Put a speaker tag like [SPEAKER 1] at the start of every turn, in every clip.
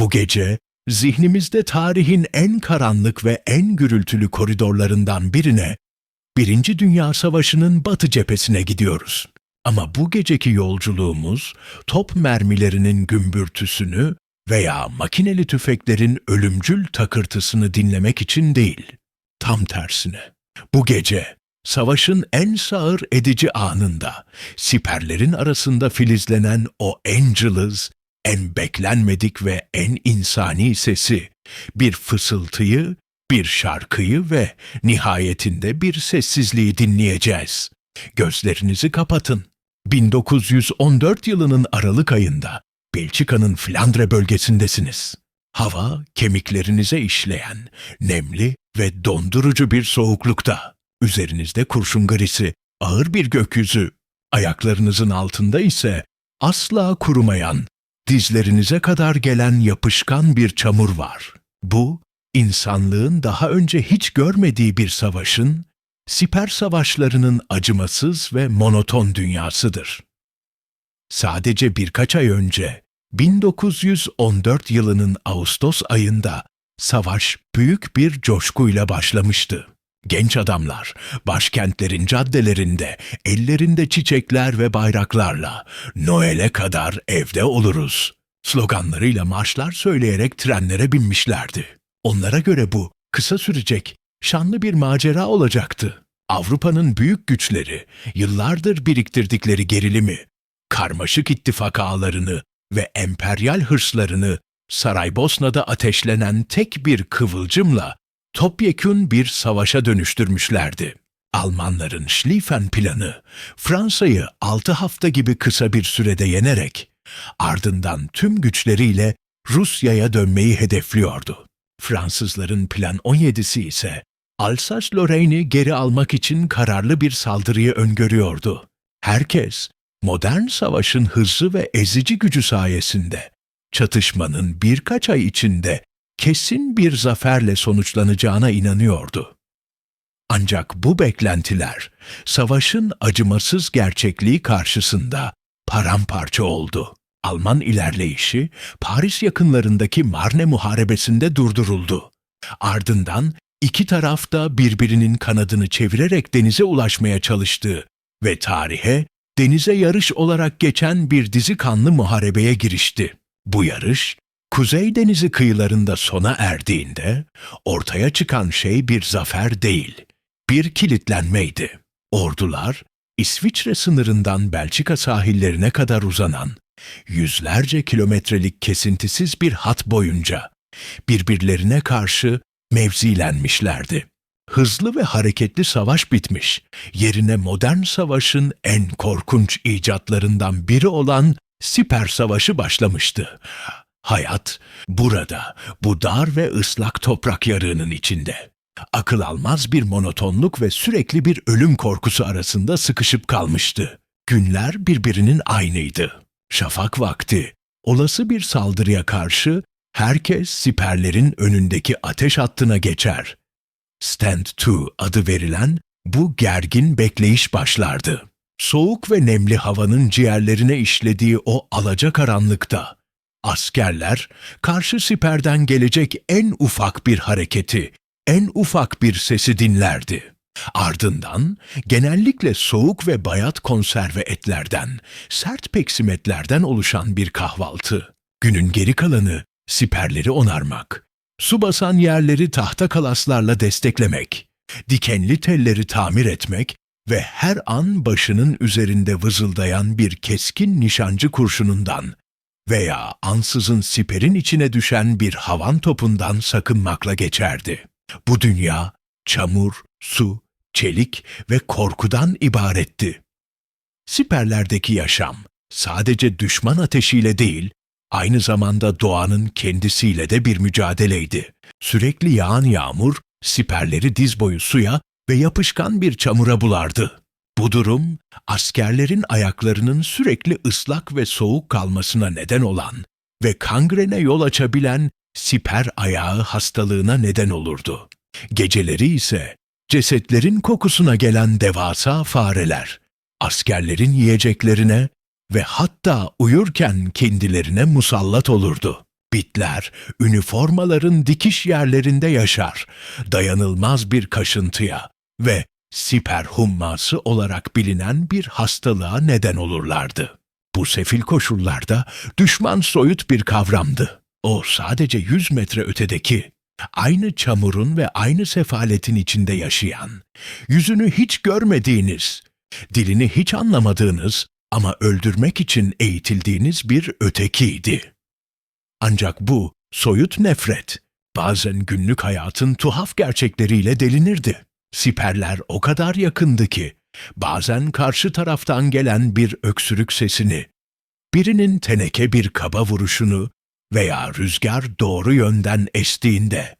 [SPEAKER 1] Bu gece zihnimizde tarihin en karanlık ve en gürültülü koridorlarından birine, Birinci Dünya Savaşı'nın batı cephesine gidiyoruz. Ama bu geceki yolculuğumuz top mermilerinin gümbürtüsünü veya makineli tüfeklerin ölümcül takırtısını dinlemek için değil. Tam tersine. Bu gece savaşın en sağır edici anında siperlerin arasında filizlenen o cılız, en beklenmedik ve en insani sesi, bir fısıltıyı, bir şarkıyı ve nihayetinde bir sessizliği dinleyeceğiz. Gözlerinizi kapatın. 1914 yılının Aralık ayında Belçika'nın Flandre bölgesindesiniz. Hava kemiklerinize işleyen, nemli ve dondurucu bir soğuklukta. Üzerinizde kurşun grisi, ağır bir gökyüzü. Ayaklarınızın altında ise asla kurumayan, dizlerinize kadar gelen yapışkan bir çamur var. Bu, insanlığın daha önce hiç görmediği bir savaşın, siper savaşlarının acımasız ve monoton dünyasıdır. Sadece birkaç ay önce 1914 yılının Ağustos ayında savaş büyük bir coşkuyla başlamıştı. Genç adamlar başkentlerin caddelerinde ellerinde çiçekler ve bayraklarla Noel'e kadar evde oluruz sloganlarıyla marşlar söyleyerek trenlere binmişlerdi. Onlara göre bu kısa sürecek, şanlı bir macera olacaktı. Avrupa'nın büyük güçleri yıllardır biriktirdikleri gerilimi, karmaşık ittifak ağlarını ve emperyal hırslarını Saraybosna'da ateşlenen tek bir kıvılcımla topyekün bir savaşa dönüştürmüşlerdi. Almanların Schlieffen planı Fransa'yı altı hafta gibi kısa bir sürede yenerek ardından tüm güçleriyle Rusya'ya dönmeyi hedefliyordu. Fransızların plan 17'si ise Alsace-Lorraine'i geri almak için kararlı bir saldırıyı öngörüyordu. Herkes modern savaşın hızlı ve ezici gücü sayesinde çatışmanın birkaç ay içinde kesin bir zaferle sonuçlanacağına inanıyordu. Ancak bu beklentiler savaşın acımasız gerçekliği karşısında paramparça oldu. Alman ilerleyişi Paris yakınlarındaki Marne Muharebesi'nde durduruldu. Ardından iki taraf da birbirinin kanadını çevirerek denize ulaşmaya çalıştı ve tarihe denize yarış olarak geçen bir dizi kanlı muharebeye girişti. Bu yarış, Kuzey Denizi kıyılarında sona erdiğinde ortaya çıkan şey bir zafer değil, bir kilitlenmeydi. Ordular, İsviçre sınırından Belçika sahillerine kadar uzanan yüzlerce kilometrelik kesintisiz bir hat boyunca birbirlerine karşı mevzilenmişlerdi. Hızlı ve hareketli savaş bitmiş, yerine modern savaşın en korkunç icatlarından biri olan Siper Savaşı başlamıştı. Hayat burada, bu dar ve ıslak toprak yarığının içinde. Akıl almaz bir monotonluk ve sürekli bir ölüm korkusu arasında sıkışıp kalmıştı. Günler birbirinin aynıydı. Şafak vakti, olası bir saldırıya karşı herkes siperlerin önündeki ateş hattına geçer. Stand to adı verilen bu gergin bekleyiş başlardı. Soğuk ve nemli havanın ciğerlerine işlediği o alacakaranlıkta askerler karşı siperden gelecek en ufak bir hareketi, en ufak bir sesi dinlerdi. Ardından genellikle soğuk ve bayat konserve etlerden, sert peksimetlerden oluşan bir kahvaltı. Günün geri kalanı siperleri onarmak, su basan yerleri tahta kalaslarla desteklemek, dikenli telleri tamir etmek ve her an başının üzerinde vızıldayan bir keskin nişancı kurşunundan veya ansızın siperin içine düşen bir havan topundan sakınmakla geçerdi. Bu dünya çamur, su, çelik ve korkudan ibaretti. Siperlerdeki yaşam sadece düşman ateşiyle değil, aynı zamanda doğanın kendisiyle de bir mücadeleydi. Sürekli yağan yağmur siperleri diz boyu suya ve yapışkan bir çamura bulardı. Bu durum askerlerin ayaklarının sürekli ıslak ve soğuk kalmasına neden olan ve kangrene yol açabilen siper ayağı hastalığına neden olurdu. Geceleri ise cesetlerin kokusuna gelen devasa fareler, askerlerin yiyeceklerine ve hatta uyurken kendilerine musallat olurdu. Bitler, üniformaların dikiş yerlerinde yaşar, dayanılmaz bir kaşıntıya ve siper humması olarak bilinen bir hastalığa neden olurlardı. Bu sefil koşullarda düşman soyut bir kavramdı. O sadece 100 metre ötedeki, aynı çamurun ve aynı sefaletin içinde yaşayan, yüzünü hiç görmediğiniz, dilini hiç anlamadığınız ama öldürmek için eğitildiğiniz bir ötekiydi. Ancak bu soyut nefret bazen günlük hayatın tuhaf gerçekleriyle delinirdi. Siperler o kadar yakındı ki bazen karşı taraftan gelen bir öksürük sesini, birinin teneke bir kaba vuruşunu veya rüzgar doğru yönden estiğinde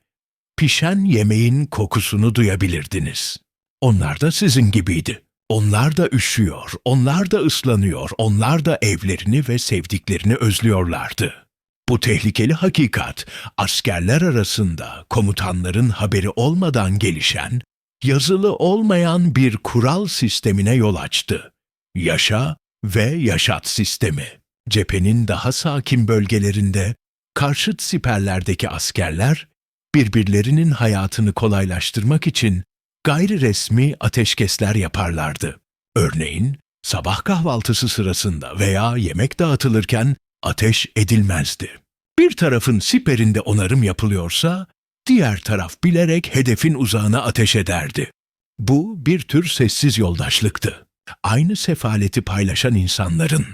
[SPEAKER 1] pişen yemeğin kokusunu duyabilirdiniz. Onlar da sizin gibiydi. Onlar da üşüyor, onlar da ıslanıyor, onlar da evlerini ve sevdiklerini özlüyorlardı. Bu tehlikeli hakikat askerler arasında komutanların haberi olmadan gelişen, yazılı olmayan bir kural sistemine yol açtı. Yaşa ve yaşat sistemi. Cephenin daha sakin bölgelerinde karşıt siperlerdeki askerler birbirlerinin hayatını kolaylaştırmak için gayri resmi ateşkesler yaparlardı. Örneğin sabah kahvaltısı sırasında veya yemek dağıtılırken ateş edilmezdi. Bir tarafın siperinde onarım yapılıyorsa, diğer taraf bilerek hedefin uzağına ateş ederdi. Bu bir tür sessiz yoldaşlıktı. Aynı sefaleti paylaşan insanların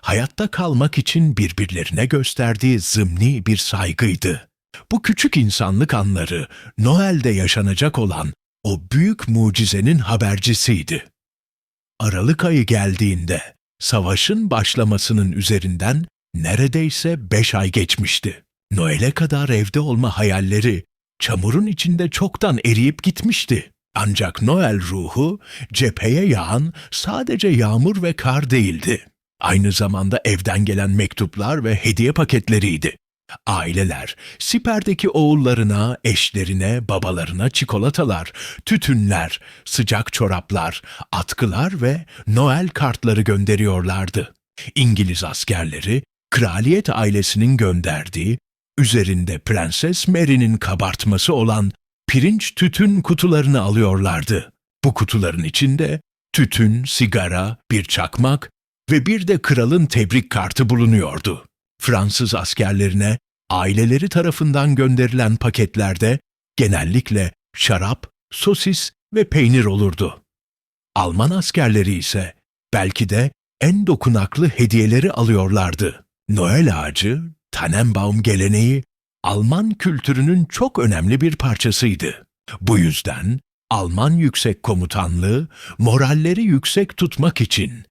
[SPEAKER 1] hayatta kalmak için birbirlerine gösterdiği zımni bir saygıydı. Bu küçük insanlık anları Noel'de yaşanacak olan o büyük mucizenin habercisiydi. Aralık ayı geldiğinde savaşın başlamasının üzerinden neredeyse beş ay geçmişti. Noel'e kadar evde olma hayalleri çamurun içinde çoktan eriyip gitmişti. Ancak Noel ruhu cepheye yağan sadece yağmur ve kar değildi. Aynı zamanda evden gelen mektuplar ve hediye paketleriydi. Aileler, siperdeki oğullarına, eşlerine, babalarına çikolatalar, tütünler, sıcak çoraplar, atkılar ve Noel kartları gönderiyorlardı. İngiliz askerleri, kraliyet ailesinin gönderdiği, üzerinde Prenses Mary'nin kabartması olan pirinç tütün kutularını alıyorlardı. Bu kutuların içinde tütün, sigara, bir çakmak ve bir de kralın tebrik kartı bulunuyordu. Fransız askerlerine aileleri tarafından gönderilen paketlerde genellikle şarap, sosis ve peynir olurdu. Alman askerleri ise belki de en dokunaklı hediyeleri alıyorlardı. Noel ağacı, Tannenbaum geleneği Alman kültürünün çok önemli bir parçasıydı. Bu yüzden Alman Yüksek Komutanlığı moralleri yüksek tutmak için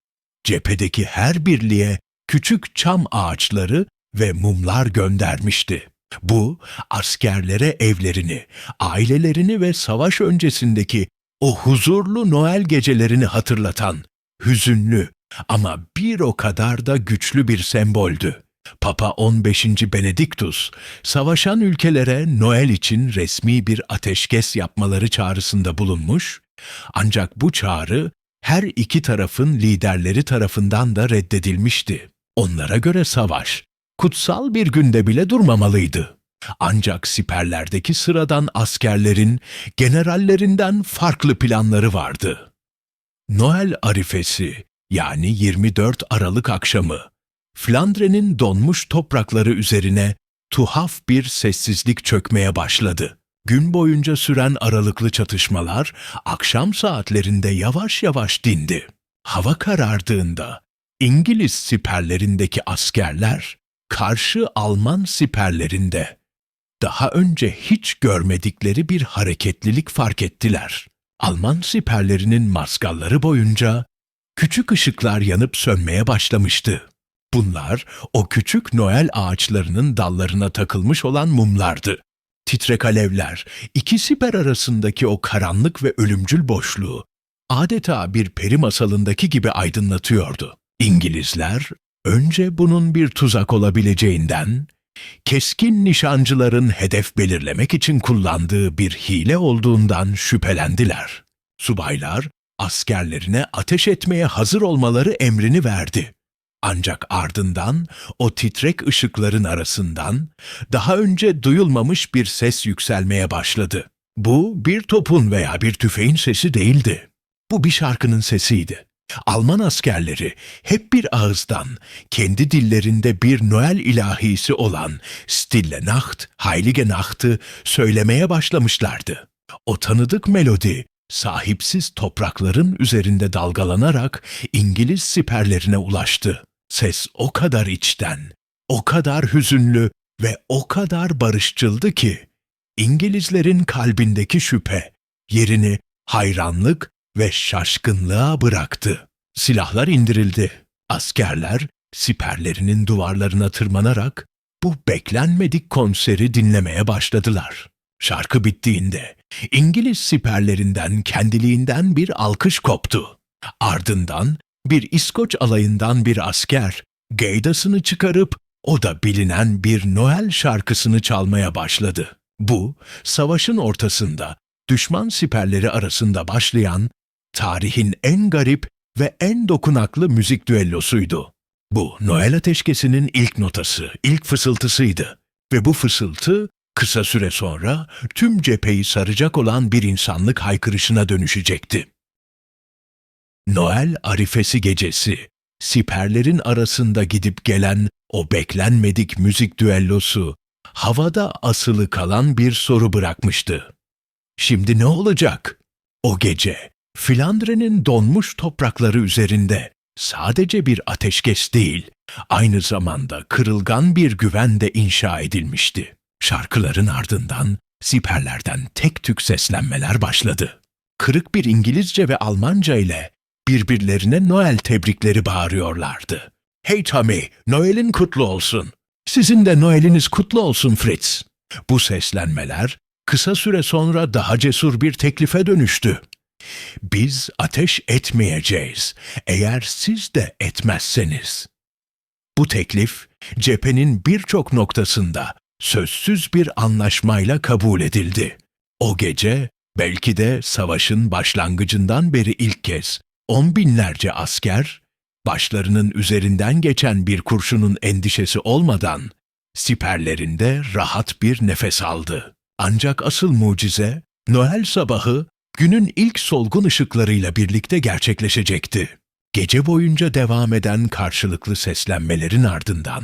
[SPEAKER 1] cephedeki her birliğe küçük çam ağaçları ve mumlar göndermişti. Bu askerlere evlerini, ailelerini ve savaş öncesindeki o huzurlu Noel gecelerini hatırlatan hüzünlü ama bir o kadar da güçlü bir semboldü. Papa 15. Benediktus, savaşan ülkelere Noel için resmi bir ateşkes yapmaları çağrısında bulunmuş, ancak bu çağrı her iki tarafın liderleri tarafından da reddedilmişti. Onlara göre savaş, kutsal bir günde bile durmamalıydı. Ancak siperlerdeki sıradan askerlerin, generallerinden farklı planları vardı. Noel arifesi yani 24 Aralık akşamı, Flandre'nin donmuş toprakları üzerine tuhaf bir sessizlik çökmeye başladı. Gün boyunca süren aralıklı çatışmalar akşam saatlerinde yavaş yavaş dindi. Hava karardığında İngiliz siperlerindeki askerler karşı Alman siperlerinde daha önce hiç görmedikleri bir hareketlilik fark ettiler. Alman siperlerinin maskalları boyunca küçük ışıklar yanıp sönmeye başlamıştı. Bunlar o küçük Noel ağaçlarının dallarına takılmış olan mumlardı. Titrek alevler, iki siper arasındaki o karanlık ve ölümcül boşluğu adeta bir peri masalındaki gibi aydınlatıyordu. İngilizler önce bunun bir tuzak olabileceğinden, keskin nişancıların hedef belirlemek için kullandığı bir hile olduğundan şüphelendiler. Subaylar askerlerine ateş etmeye hazır olmaları emrini verdi. Ancak ardından o titrek ışıkların arasından daha önce duyulmamış bir ses yükselmeye başladı. Bu bir topun veya bir tüfeğin sesi değildi. Bu bir şarkının sesiydi. Alman askerleri hep bir ağızdan kendi dillerinde bir Noel ilahisi olan Stille Nacht, Heilige Nacht'ı söylemeye başlamışlardı. O tanıdık melodi sahipsiz toprakların üzerinde dalgalanarak İngiliz siperlerine ulaştı. Ses o kadar içten, o kadar hüzünlü ve o kadar barışçıldı ki İngilizlerin kalbindeki şüphe yerini hayranlık ve şaşkınlığa bıraktı. Silahlar indirildi. Askerler siperlerinin duvarlarına tırmanarak bu beklenmedik konseri dinlemeye başladılar. Şarkı bittiğinde İngiliz siperlerinden kendiliğinden bir alkış koptu. Ardından bir İskoç alayından bir asker gaydasını çıkarıp o da bilinen bir Noel şarkısını çalmaya başladı. Bu, savaşın ortasında düşman siperleri arasında başlayan tarihin en garip ve en dokunaklı müzik düellosuydu. Bu Noel ateşkesinin ilk notası, ilk fısıltısıydı ve bu fısıltı kısa süre sonra tüm cepheyi saracak olan bir insanlık haykırışına dönüşecekti. Noel arifesi gecesi, siperlerin arasında gidip gelen o beklenmedik müzik düellosu, havada asılı kalan bir soru bırakmıştı. Şimdi ne olacak? O gece, Flandre'nin donmuş toprakları üzerinde sadece bir ateşkes değil, aynı zamanda kırılgan bir güven de inşa edilmişti. Şarkıların ardından siperlerden tek tük seslenmeler başladı. Kırık bir İngilizce ve Almanca ile birbirlerine Noel tebrikleri bağırıyorlardı. Hey Tommy, Noel'in kutlu olsun. Sizin de Noel'iniz kutlu olsun Fritz. Bu seslenmeler kısa süre sonra daha cesur bir teklife dönüştü. Biz ateş etmeyeceğiz eğer siz de etmezseniz. Bu teklif cephenin birçok noktasında sözsüz bir anlaşmayla kabul edildi. O gece belki de savaşın başlangıcından beri ilk kez on binlerce asker başlarının üzerinden geçen bir kurşunun endişesi olmadan siperlerinde rahat bir nefes aldı. Ancak asıl mucize Noel sabahı günün ilk solgun ışıklarıyla birlikte gerçekleşecekti. Gece boyunca devam eden karşılıklı seslenmelerin ardından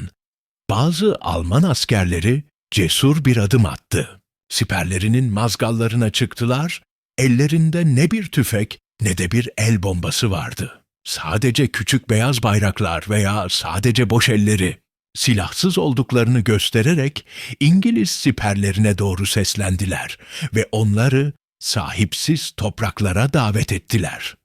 [SPEAKER 1] bazı Alman askerleri cesur bir adım attı. Siperlerinin mazgallarına çıktılar, ellerinde ne bir tüfek ne de bir el bombası vardı. Sadece küçük beyaz bayraklar veya sadece boş elleri, silahsız olduklarını göstererek İngiliz siperlerine doğru seslendiler ve onları sahipsiz topraklara davet ettiler.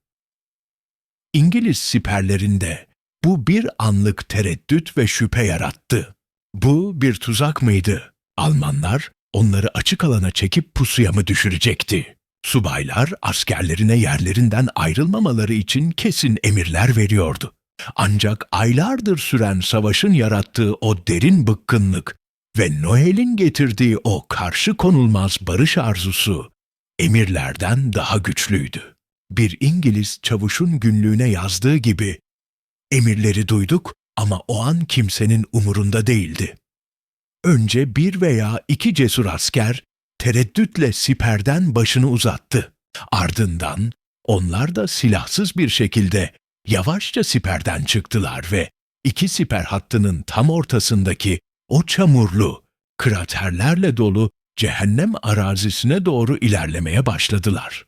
[SPEAKER 1] İngiliz siperlerinde bu bir anlık tereddüt ve şüphe yarattı. Bu bir tuzak mıydı? Almanlar onları açık alana çekip pusuya mı düşürecekti? Subaylar askerlerine yerlerinden ayrılmamaları için kesin emirler veriyordu. Ancak aylardır süren savaşın yarattığı o derin bıkkınlık ve Noel'in getirdiği o karşı konulmaz barış arzusu emirlerden daha güçlüydü. Bir İngiliz çavuşun günlüğüne yazdığı gibi, emirleri duyduk ama o an kimsenin umurunda değildi. Önce bir veya iki cesur asker tereddütle siperden başını uzattı. Ardından onlar da silahsız bir şekilde yavaşça siperden çıktılar ve iki siper hattının tam ortasındaki o çamurlu, kraterlerle dolu cehennem arazisine doğru ilerlemeye başladılar.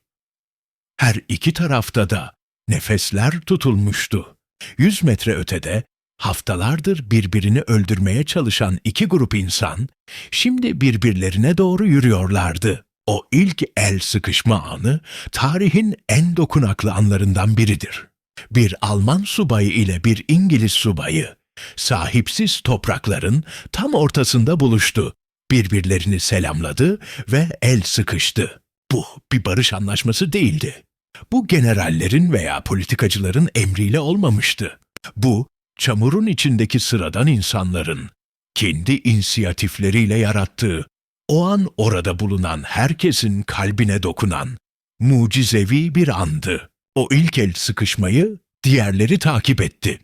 [SPEAKER 1] Her iki tarafta da nefesler tutulmuştu. Yüz metre ötede haftalardır birbirini öldürmeye çalışan iki grup insan şimdi birbirlerine doğru yürüyorlardı. O ilk el sıkışma anı tarihin en dokunaklı anlarından biridir. Bir Alman subayı ile bir İngiliz subayı sahipsiz toprakların tam ortasında buluştu. Birbirlerini selamladı ve el sıkıştı. Bu bir barış anlaşması değildi. Bu generallerin veya politikacıların emriyle olmamıştı. Bu çamurun içindeki sıradan insanların kendi inisiyatifleriyle yarattığı, o an orada bulunan herkesin kalbine dokunan mucizevi bir andı. O ilk el sıkışmayı diğerleri takip etti.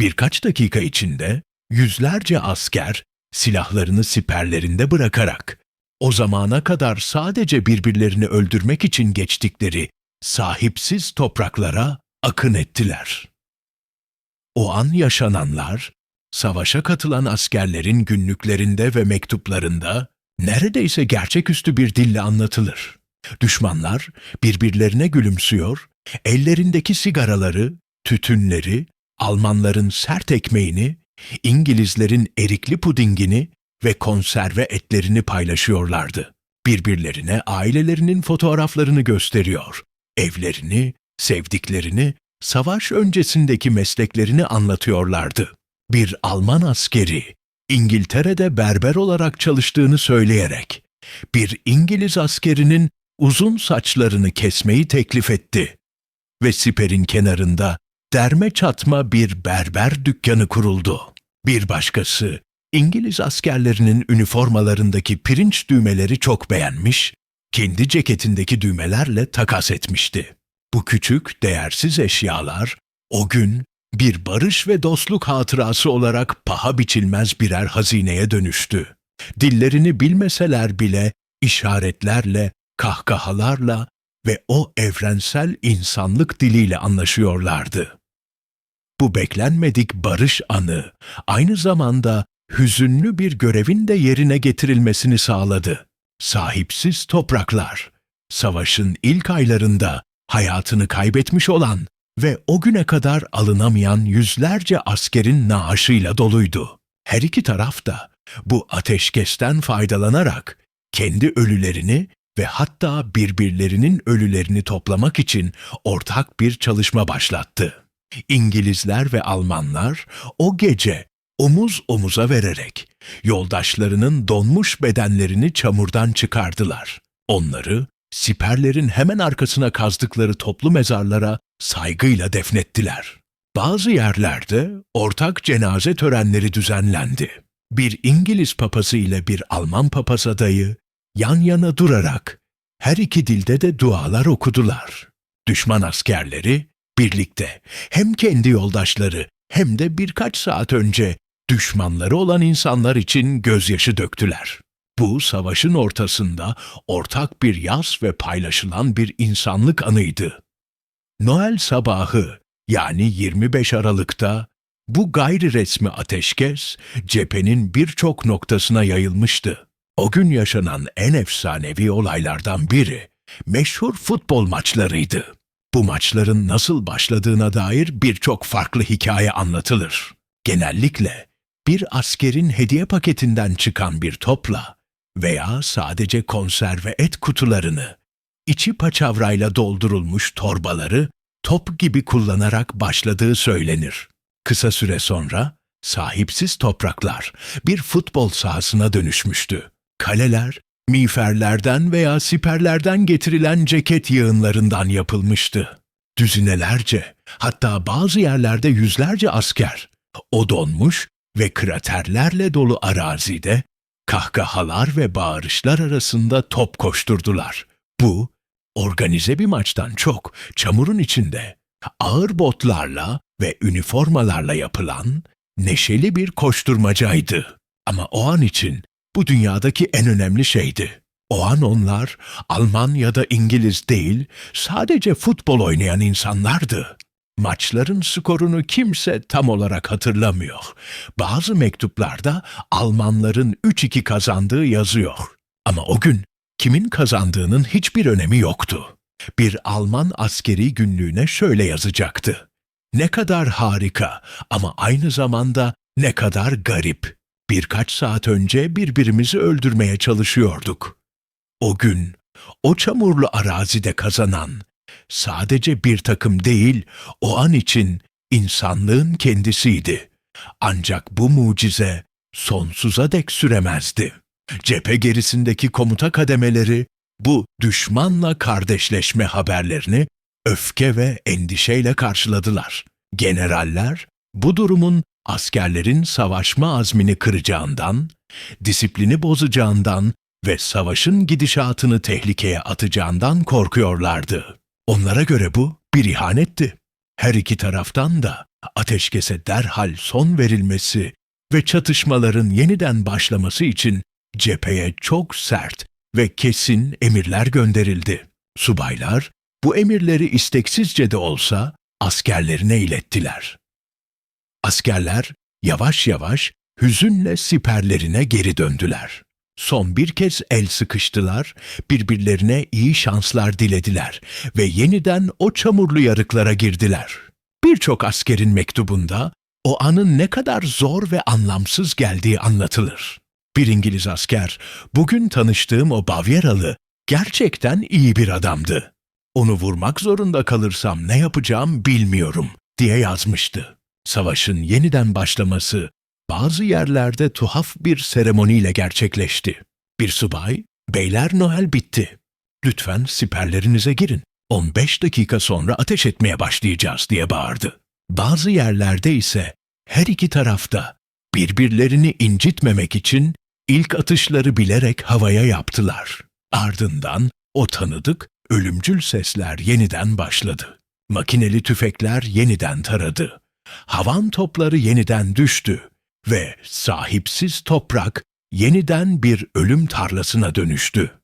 [SPEAKER 1] Birkaç dakika içinde yüzlerce asker silahlarını siperlerinde bırakarak o zamana kadar sadece birbirlerini öldürmek için geçtikleri sahipsiz topraklara akın ettiler. O an yaşananlar, savaşa katılan askerlerin günlüklerinde ve mektuplarında neredeyse gerçeküstü bir dille anlatılır. Düşmanlar birbirlerine gülümsüyor, ellerindeki sigaraları, tütünleri, Almanların sert ekmeğini, İngilizlerin erikli pudingini ve konserve etlerini paylaşıyorlardı. Birbirlerine ailelerinin fotoğraflarını gösteriyor, evlerini, sevdiklerini, savaş öncesindeki mesleklerini anlatıyorlardı. Bir Alman askeri, İngiltere'de berber olarak çalıştığını söyleyerek, bir İngiliz askerinin uzun saçlarını kesmeyi teklif etti ve siperin kenarında derme çatma bir berber dükkanı kuruldu. Bir başkası, İngiliz askerlerinin üniformalarındaki pirinç düğmeleri çok beğenmiş, kendi ceketindeki düğmelerle takas etmişti. Bu küçük, değersiz eşyalar o gün bir barış ve dostluk hatırası olarak paha biçilmez birer hazineye dönüştü. Dillerini bilmeseler bile işaretlerle, kahkahalarla ve o evrensel insanlık diliyle anlaşıyorlardı. Bu beklenmedik barış anı aynı zamanda hüzünlü bir görevin de yerine getirilmesini sağladı. Sahipsiz topraklar, savaşın ilk aylarında hayatını kaybetmiş olan ve o güne kadar alınamayan yüzlerce askerin naaşıyla doluydu. Her iki taraf da bu ateşkesten faydalanarak kendi ölülerini ve hatta birbirlerinin ölülerini toplamak için ortak bir çalışma başlattı. İngilizler ve Almanlar o gece omuz omuza vererek yoldaşlarının donmuş bedenlerini çamurdan çıkardılar. Onları siperlerin hemen arkasına kazdıkları toplu mezarlara saygıyla defnettiler. Bazı yerlerde ortak cenaze törenleri düzenlendi. Bir İngiliz papası ile bir Alman papaz adayı yan yana durarak her iki dilde de dualar okudular. Düşman askerleri birlikte hem kendi yoldaşları hem de birkaç saat önce düşmanları olan insanlar için gözyaşı döktüler. Bu savaşın ortasında ortak bir yaz ve paylaşılan bir insanlık anıydı. Noel sabahı yani 25 Aralık'ta bu gayri resmi ateşkes cephenin birçok noktasına yayılmıştı. O gün yaşanan en efsanevi olaylardan biri meşhur futbol maçlarıydı. Bu maçların nasıl başladığına dair birçok farklı hikaye anlatılır. Genellikle bir askerin hediye paketinden çıkan bir topla veya sadece konserve et kutularını, içi paçavrayla doldurulmuş torbaları top gibi kullanarak başladığı söylenir. Kısa süre sonra sahipsiz topraklar bir futbol sahasına dönüşmüştü. Kaleler miğferlerden veya siperlerden getirilen ceket yığınlarından yapılmıştı. Düzinelerce, hatta bazı yerlerde yüzlerce asker, o donmuş ve kraterlerle dolu arazide kahkahalar ve bağırışlar arasında top koşturdular. Bu, organize bir maçtan çok çamurun içinde ağır botlarla ve üniformalarla yapılan neşeli bir koşturmacaydı. Ama o an için bu dünyadaki en önemli şeydi. O an onlar Alman ya da İngiliz değil, sadece futbol oynayan insanlardı. Maçların skorunu kimse tam olarak hatırlamıyor. Bazı mektuplarda Almanların 3-2 kazandığı yazıyor. Ama o gün kimin kazandığının hiçbir önemi yoktu. Bir Alman askeri günlüğüne şöyle yazacaktı. Ne kadar harika ama aynı zamanda ne kadar garip. Birkaç saat önce birbirimizi öldürmeye çalışıyorduk. O gün, o çamurlu arazide kazanan, sadece bir takım değil, o an için insanlığın kendisiydi. Ancak bu mucize sonsuza dek süremezdi. Cephe gerisindeki komuta kademeleri bu düşmanla kardeşleşme haberlerini öfke ve endişeyle karşıladılar. Generaller bu durumun askerlerin savaşma azmini kıracağından, disiplini bozacağından ve savaşın gidişatını tehlikeye atacağından korkuyorlardı. Onlara göre bu bir ihanetti. Her iki taraftan da ateşkese derhal son verilmesi ve çatışmaların yeniden başlaması için cepheye çok sert ve kesin emirler gönderildi. Subaylar bu emirleri isteksizce de olsa askerlerine ilettiler. Askerler yavaş yavaş hüzünle siperlerine geri döndüler. Son bir kez el sıkıştılar, birbirlerine iyi şanslar dilediler ve yeniden o çamurlu yarıklara girdiler. Birçok askerin mektubunda o anın ne kadar zor ve anlamsız geldiği anlatılır. Bir İngiliz asker, bugün tanıştığım o Bavyeralı gerçekten iyi bir adamdı. Onu vurmak zorunda kalırsam ne yapacağım bilmiyorum diye yazmıştı. Savaşın yeniden başlaması bazı yerlerde tuhaf bir seremoniyle gerçekleşti. Bir subay, beyler Noel bitti. Lütfen siperlerinize girin. 15 dakika sonra ateş etmeye başlayacağız diye bağırdı. Bazı yerlerde ise her iki tarafta birbirlerini incitmemek için ilk atışları bilerek havaya yaptılar. Ardından o tanıdık, ölümcül sesler yeniden başladı. Makineli tüfekler yeniden taradı. Havan topları yeniden düştü ve sahipsiz toprak yeniden bir ölüm tarlasına dönüştü.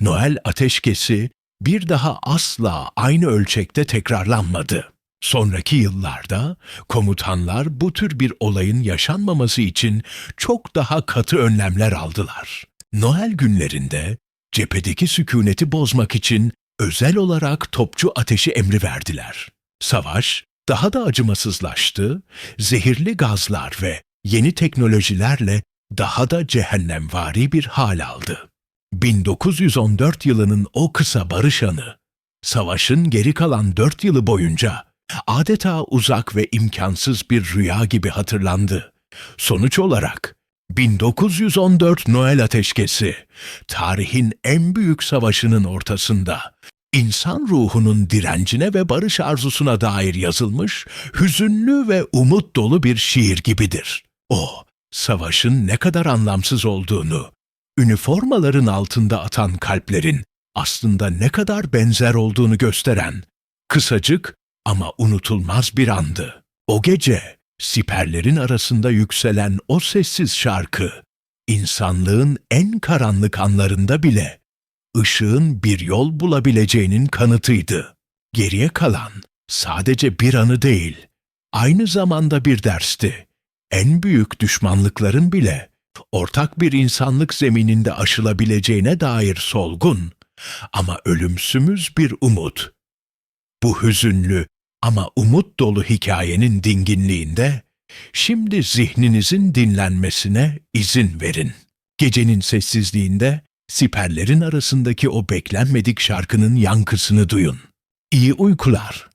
[SPEAKER 1] Noel ateşkesi bir daha asla aynı ölçekte tekrarlanmadı. Sonraki yıllarda komutanlar bu tür bir olayın yaşanmaması için çok daha katı önlemler aldılar. Noel günlerinde cephedeki sükuneti bozmak için özel olarak topçu ateşi emri verdiler. Savaş daha da acımasızlaştı, zehirli gazlar ve yeni teknolojilerle daha da cehennemvari bir hal aldı. 1914 yılının o kısa barış anı, savaşın geri kalan dört yılı boyunca adeta uzak ve imkansız bir rüya gibi hatırlandı. Sonuç olarak 1914 Noel Ateşkesi, tarihin en büyük savaşının ortasında, insan ruhunun direncine ve barış arzusuna dair yazılmış, hüzünlü ve umut dolu bir şiir gibidir. O, savaşın ne kadar anlamsız olduğunu, üniformaların altında atan kalplerin aslında ne kadar benzer olduğunu gösteren, kısacık ama unutulmaz bir andı. O gece, siperlerin arasında yükselen o sessiz şarkı, insanlığın en karanlık anlarında bile ışığın bir yol bulabileceğinin kanıtıydı. Geriye kalan sadece bir anı değil, aynı zamanda bir dersti. En büyük düşmanlıkların bile ortak bir insanlık zemininde aşılabileceğine dair solgun ama ölümsümüz bir umut. Bu hüzünlü ama umut dolu hikayenin dinginliğinde şimdi zihninizin dinlenmesine izin verin. Gecenin sessizliğinde siperlerin arasındaki o beklenmedik şarkının yankısını duyun. İyi uykular.